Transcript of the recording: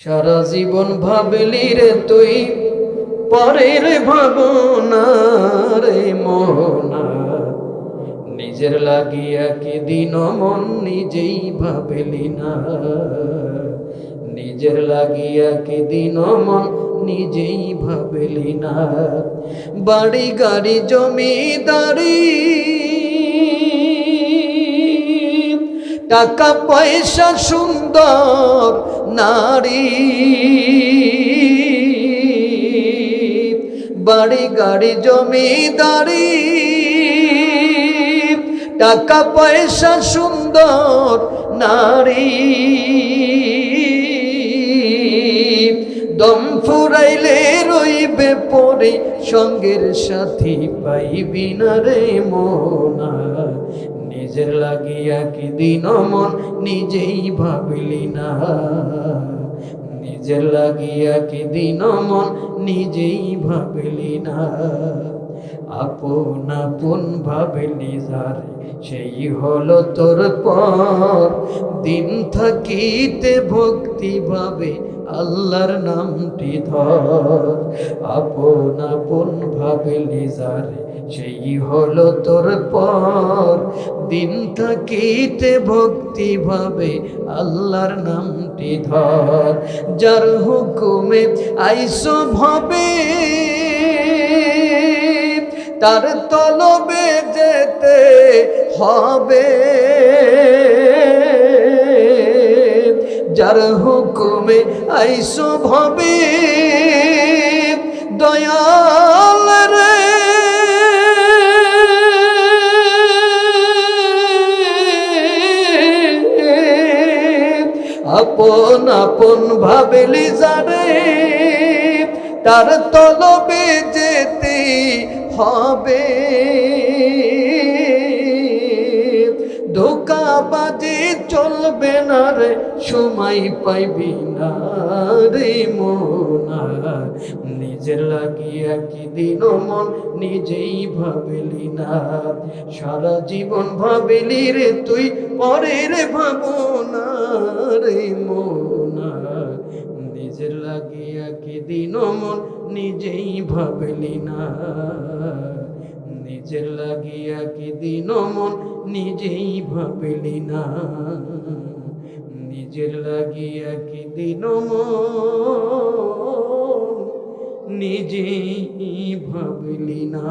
সারা জীবন ভাবলি রে তুই, পরের ভাবনা রে মোহনা। নিজের লাগিয়া কি দিন মন নিজেই ভাবলি না। নিজের লাগিয়া কি দিন মন নিজেই ভাবলি না। বাড়ি গাড়ি জমিদারি টাকা পয়সা সুন্দর নারী। বাড়ি গাড়ি জমিদারি। টাকা পয়সা সুন্দর নারী। দম ফুরাইলে রইবে পরে সঙ্গের সাথী পাইবি না রে মোনা। নিজের লাগিয়া কি দিন মন নিজেই ভাবিলি না। নিজের লাগিয়া কি দিন মন নিজেই ভাবিলি না। আপন আপন ভাবিলি যারে, সেই হলো তোর পর। দিন থাকিতে ভক্তি ভাবে আল্লাহর নামটি ধর। আপন আপন ভাবিলি যারে, সেই হলো তোর পর। দিন থাকিতে ভক্তি ভাবে আল্লাহর নামটি ধর। যার হুকুমে আইসো ভাবে, তার তলবে যেতে হবে। যার হুকুমে আইসো ভাবে দয়াল রে। আপন আপন ভাবেলি যারে তার তলবে যেতে হবে। ধোকাবাজি চলবে না রে, সময় পাইবি না রে মোনা। নিজের লাগিয়া কি দিন মন নিজেই ভাবিলি না। সারা জীবন ভাবিলি রে তুই পরে পরের ভাবনা রে মোনা। নিজের লাগিয়া কি দিন মন নিজেই ভাবলি না। নিজের লাগিয়া কি দিন মন নিজেই ভাবিলি না। নিজের লাগিয়া কি দিন মন নিজেই ভাবিলি না।